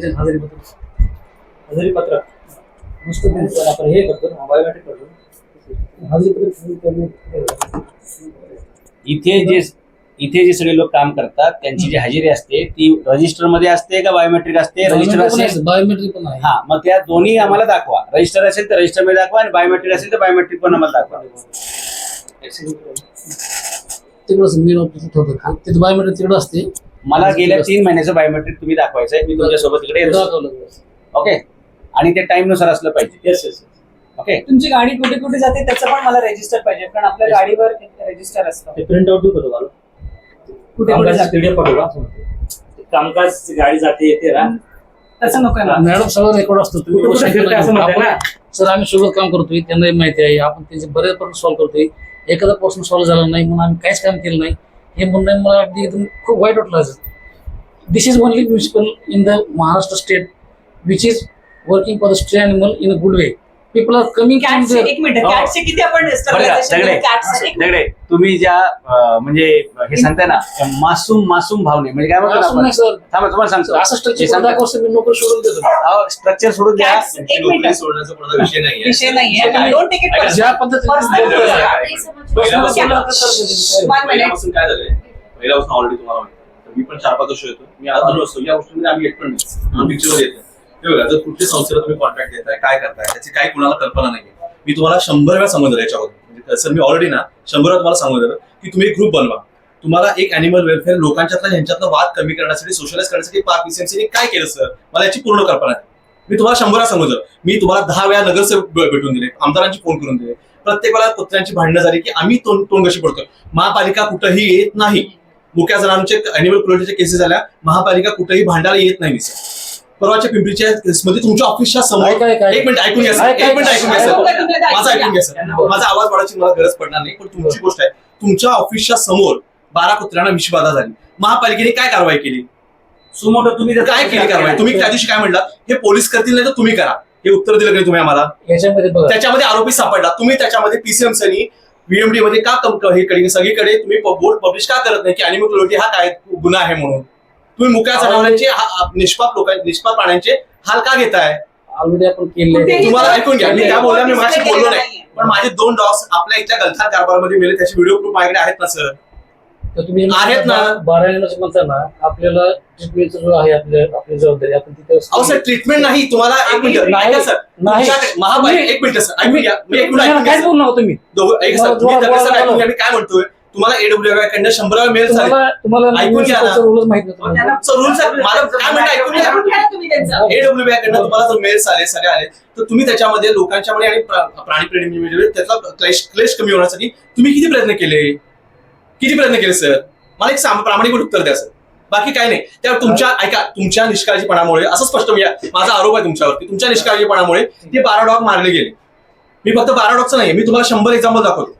पाहिजे हजेरी पत्र हजेरी नुसतं त्यांचं आपण हे करतो ना बायोमेट्रिक करतो हजेरी पत्र त्यांनी इथे जे इथे जे सगळे लोक काम करतात त्यांची जी हजेरी असते ती रजिस्टरमध्ये असते का बायोमेट्रिक असते? रजिस्टर असेल? बायोमेट्रिक पण आहे. हा मग त्या दोन्ही आम्हाला दाखवा. रजिस्टर असेल तर रजिस्टरमध्ये दाखवा आणि बायोमेट्रिक असेल तर बायोमेट्रिक पण आम्हाला दाखवा. तिकडं मेन ऑफिस ठेवतात. तिथे बायोमेट्रिक तिकडं असते. मला गेल्या तीन महिन्याचं बायोमेट्रिक तुम्ही दाखवायचं आहे मी तुमच्यासोबत इकडे येतो. ओके आणि ते टाइमनुसार असलं पाहिजे. येस येस ओके तुमची गाडी कुठे कुठे जाते त्याचं पण मला रेजिस्टर पाहिजे कारण आपल्या गाडीवर रजिस्टर असतं. ते प्रिंट आउट देतो तुम्हाला कुठे कुठे कामकाज जाते? का कामकाज गाडी जाते येते ना. तसं नकोय मला. मॅडम सगळं रेकॉर्ड असतो. तुम्ही? आपण- सर आम्ही सगळं काम करतोय त्यांनाही माहिती आहे. आपण त्यांचे बरेच प्रश्न सॉल्व्ह करतोय. एखादा प्रश्न सॉल्व्ह झाला नाही म्हणून आम्ही काहीच काम केलं नाही. हे म्हणणं मला अगदी एकदम खूप वाईट वाटलं this is only municipal in the Maharashtra state which is working for the stray animal in a good way people are coming कॅटचे एक मिनिट हो. कॅटचे किती आपण बरं का, sterilization दगडे केलं? Cats चे एक मिनिट. दगडे तुम्ही ज्या अं, म्हणजे हे सांगताय ना मासूम मासूम भावने म्हणजे काय म्हणतो आपण सर. थांबा तुम्हाला सांगतो असं हे स्ट्रक्चर सांगताय. दाखव मी नोकरी सोडून देतो स्ट्रक्चर सोडून द्या Cats, एक मिनिट सोडण्याचा कोणाचा विषय नाहीये विषय नाहीये डोंट टेक इट ज्या पद्धतीने Personal बोलतोय, बोलतोय. पहिल्यापासून One minute. पहिल्यापासून काय झालंय पहिल्यापासून ऑलरेडी तुम्हाला माहिती आहे. तर मी पण चार पाच वर्ष येतो मी आज आलो असतो या गोष्टीमध्ये आम्ही येत पण नाही पिक्चरवर येतो हे बघा जर कुठल्या संस्थेला तुम्ही कॉन्ट्रॅक्ट देताय काय करताय त्याची काही कुणाला कल्पना नाहीये. मी तुम्हाला शंभर वेळा समजलं याच्यावर म्हणजे सर मी ऑलरेडी ना शंभर वेळा तुम्हाला सांगून दिलं की तुम्ही ग्रुप बनवा. तुम्हाला एक अॅनिमल वेलफेअर लोकांच्यातला ह्यांच्यातला वाद कमी करण्यासाठी सोशलाइज करण्यासाठी पाक पीसीएमसीने काय केलं सर मला याची पूर्ण कल्पना आहे मी तुम्हाला शंभर वेळा समजलं मी तुम्हाला दहा वेळा नगरसेवक भेटून दिले आमदारांची फोन करून दिले. प्रत्येक वेळा कुत्र्यांची भांडणं झाली की आम्ही तोंड तोंड कशी पडतो महापालिका कुठंही येत नाही. मुक्या जणांचे अॅनिमल क्रुएल्टीच्या केसेस झाल्या महापालिका कुठेही भांडायला येत नाही सर परवाच्या पिंपरीच्या केसमध्ये तुमच्या ऑफिसच्या समोर एक मिनिट ऐकून घ्या सर एक मिनिट ऐकून घ्या सर. माझा ऐकून घ्या सर माझा आवाज वाढायची मला गरज पडणार नाही पण तुमची गोष्ट आहे. तुमच्या ऑफिसच्या समोर बारा कुत्र्यांना विषबाधा झाली. महापालिकेने काय कारवाई केली? सुमोटो तुम्ही काय केली कारवाई? तुम्ही त्या दिवशी काय म्हणला? हे पोलीस करतील नाही तर तुम्ही करा. हे उत्तर दिलं नाही तुम्ही आम्हाला? याच्यामध्ये बघा. त्याच्यामध्ये आरोपी सापडला. तुम्ही त्याच्यामध्ये पीसीएमसीनी व्हीएमडी मध्ये का कम हे कडे सगळीकडे तुम्ही बोर्ड पब्लिश का करत नाही की अनिमल क्रुएल्टी हा काय गुन्हा आहे म्हणून? तुम्ही मुक्या जनावरांचे हा- निष्पाप लोकां निष्पाप प्राण्यांचे हाल का घेताय? ऑलरेडी आपण केले. कुठेही तुम्हाला ऐकून घ्या. मी त्या बोलल्या मी माझ्याशी बोललो नाही. पण माझे दोन डॉग्स आपल्या इथल्या गलथान कारभारमध्ये मेले त्याचे व्हिडिओ प्रूफ माझ्याकडे आहेत ना सर तर तुम्ही आहेत ना. बारा म्हणताना आपल्याला ट्रीटमेंटचं जो आहे आपल्या आपली जबाबदारी आपण अहो सर तिथे ट्रीटमेंट नाही. तुम्हाला एक मिनिट. नाही, ऐका सर नाही. तुमच्याकडे महापालिका एक मिनिट सर ऐकून घ्या. मी एक मिनिट तुम्हाला ऐकून घ्या काय. बोलणार हो तुम्ही? दोघं- सर तुम्ही बोला, बोला. मी काय म्हणतोय? तुम्हाला एडब्ल्यू कडनं शंभर वेळा मेल झाले. तुम्हाला तुम्हाला ऐकून घ्या ना. रूलच माहीत मला काय ऐकून घ्या. ना एडब्ल्यू कडनं तुम्हाला जर मेल्स आले सगळे आले तर तुम्ही त्याच्यामध्ये लोकांच्या मध्ये आणि प्रा- प्राणी प्रेमी म्हणजे त्यातला क्लेश क्लेश कमी होण्यासाठी तुम्ही किती प्रयत्न केले? किती प्रयत्न केले सर मला एक साम- प्रामाणिक उत्तर द्या सर बाकी काय नाही. त्यावर तुमच्या ऐका तुमच्या निष्काळजीपणामुळे असं स्पष्ट मी माझा आरोप आहे तुमच्यावरती. तुमच्या निष्काळजीपणामुळे ते बारा डॉग मारले गेले. मी फक्त बारा डॉगचं नाही मी तुम्हाला शंभर एक्झाम्पल दाखवतो.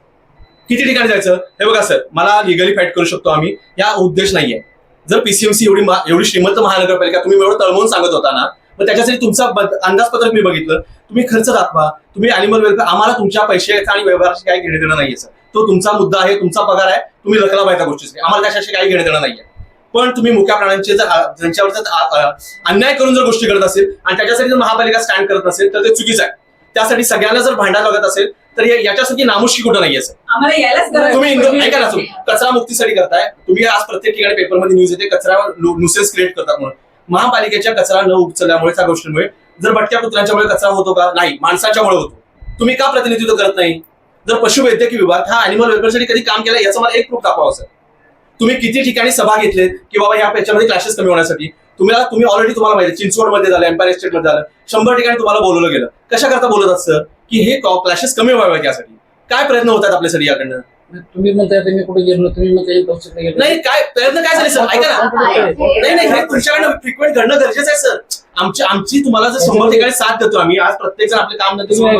किती ठिकाणी जायचं? हे बघा सर. मला लिगली फाईट करू शकतो आम्ही. या उद्देश नाहीये. जर पीसीएमसी एवढी एवढी श्रीमंत महानगरपालिका तुम्ही एवढं तळमळून सांगत होता ना मग त्याच्यासाठी तुमचा अंदाजपत्रक मी बघितलं. तुम्ही खर्च दाखवा. तुम्ही अॅनिमल वेलफेअर आम्हाला तुमच्या पैशाचा आणि व्यवहाराशी काही घेणे देणं नाहीये सर. तो तुमचा मुद्दा आहे तुमचा पगार आहे. तुम्ही लखला पाहिजे गोष्टीसाठी. आम्हाला त्याच्याशी काही घेणे देणं नाहीये. पण तुम्ही मुक्या प्राण्यांचे जर त्यांच्यावर जर अन्याय करून जर गोष्टी करत असेल आणि त्याच्यासाठी जर महापालिका स्टँड करत नसेल तर ते चुकीचं आहे. त्यासाठी सगळ्यांना जर भांडा लागत असेल तर याच्यासाठी नामुष्की कुठं नाहीये तुम्ही ऐका ना तुम्ही कचरा मुक्तीसाठी करताय. तुम्ही आज प्रत्येक ठिकाणी पेपरमध्ये न्यूज येते कचरा न्यूसेन्स क्रिएट करतात म्हणून. महापालिकेच्या कचरा न उचलल्यामुळे त्या गोष्टींमुळे जर भटक्या कुत्र्यांच्यामुळे कचरा होतो का? नाही माणसाच्यामुळे होतो. तुम्ही का प्रतिनिधित्व करत नाही? जर पशुवैद्यकीय विभाग हा अॅनिमल वेलफेअरसाठी कधी काम केलं याचं मला एक प्रूफ दाखवा सर तुम्ही किती ठिकाणी सभा घेतलेत की बाबा या याच्यामध्ये क्लॅशेस कमी होण्यासाठी? तुम्हाला तुम्ही ऑलरेडी तुम्हाला माहिती चिंचवडमध्ये झालं एम्पायर स्टेटमध्ये झालं. शंभर ठिकाणी तुम्हाला बोलवलं गेलं. कशा करता बोलत असतं? की हे क्लॅशेस कमी व्हावे यासाठी. काय प्रयत्न होतात आपल्यासाठी याकडनं? तुम्ही म्हणताय तुम्ही कुठे गेलो तुम्ही म्हणताय गेलो. नाही काय प्रयत्न काय झाले सर? ऐका ना. नाही नाही हे तुमच्याकडनं फ्रिक्वेंट घडणं गरजेचं आहे सर. आमची आमची तुम्हाला जर शंभर ठिकाणी साथ देतो आम्ही आज प्रत्येक जण आपले काम धंदे तुम्ही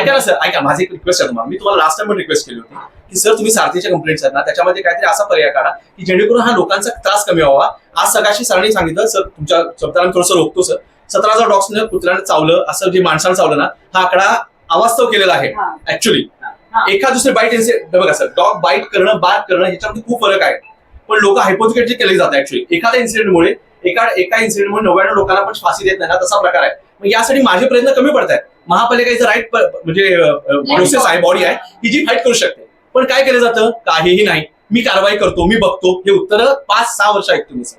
ऐका. ना सर ऐका माझी एक रिक्वेस्ट आहे तुम्हाला. मी तुम्हाला लास्ट टाइम पण रिक्वेस्ट केली होती की सर तुम्ही सारथीच्या कंप्लेंट्स आहेत ना त्याच्यामध्ये काहीतरी असा पर्याय काढा की जेणेकरून हा लोकांचा त्रास कमी व्हावा. आज सकाळशी सरांनी सांगितलं सर तुमच्या शब्दाला थोडंसं रोखतो सर. सतरा हजार डॉग्सने कुत्र्याने चावलं असं जे माणसानं चावलं ना हा आकडा अवास्तव केलेला आहे. ऍक्च्युली एका दुसरे बाईट बघा सर डॉग बाईट करणं बात करणं ह्याच्यामध्ये खूप फरक आहे. पण लोक हायपोथिकेटली केले जातात ऍक्च्युली एखाद्या इन्सिडेंटमुळे एका एका इन्सिडेंट म्हणून नव्याण्णव लोकांना पण फाशी देत नाही ना तसा प्रकार आहे. मग यासाठी माझे प्रयत्न कमी पडत आहेत. महापालिकेचं राईट म्हणजे प्रोसेस आहे बॉडी आहे की जी फाईट करू शकते. पण काय केलं जातं? काहीही नाही. मी कारवाई करतो मी बघतो. हे उत्तर पाच सहा वर्ष ऐकतो मी सर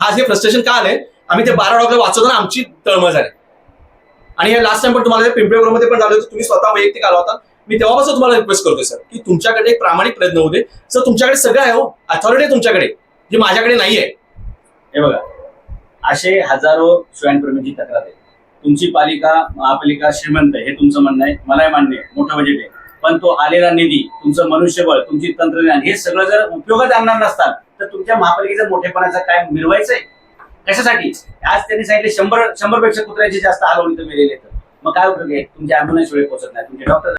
हा जे फ्रस्ट्रेशन का आलंय? आम्ही ते बारा डॉक्टर वाचवताना आमची तळमळ झाली. आणि हे लास्ट टाइम पण तुम्हाला पिंपळे मध्ये पण झालं होतं. तुम्ही स्वतः वैयक्तिक आला होता. मी तेव्हापासून तुम्हाला रिक्वेस्ट करतोय सर की तुमच्याकडे एक प्रामाणिक प्रयत्न होऊ दे. सर तुमच्याकडे सगळं आहे हो. अथॉरिटी आहे तुमच्याकडे जे माझ्याकडे नाही आहे. हे बघा. असे हजारो स्वयंप्रेमीची तक्रार आहे. तुमची पालिका महापालिका श्रीमंत आहे हे तुमचं म्हणणं आहे. मलाही मान्य आहे. मोठं बजेट आहे. पण तो आलेला निधी तुमचं मनुष्यबळ तुमची तंत्रज्ञान हे सगळं जर उपयोगात आणणार नसतात तर तुमच्या महापालिकेचा मोठेपणाचा काय मिरवायचंय? कशासाठी? आज त्यांनी सांगितले शंभर शंभरपेक्षा कुत्र्याचे जास्त हाल होईल तर मेलेले तर मग काय उपयोग आहे? तुमच्या ऍम्ब्युलन्स वेळ पोहोचत नाही. तुमचे डॉक्टर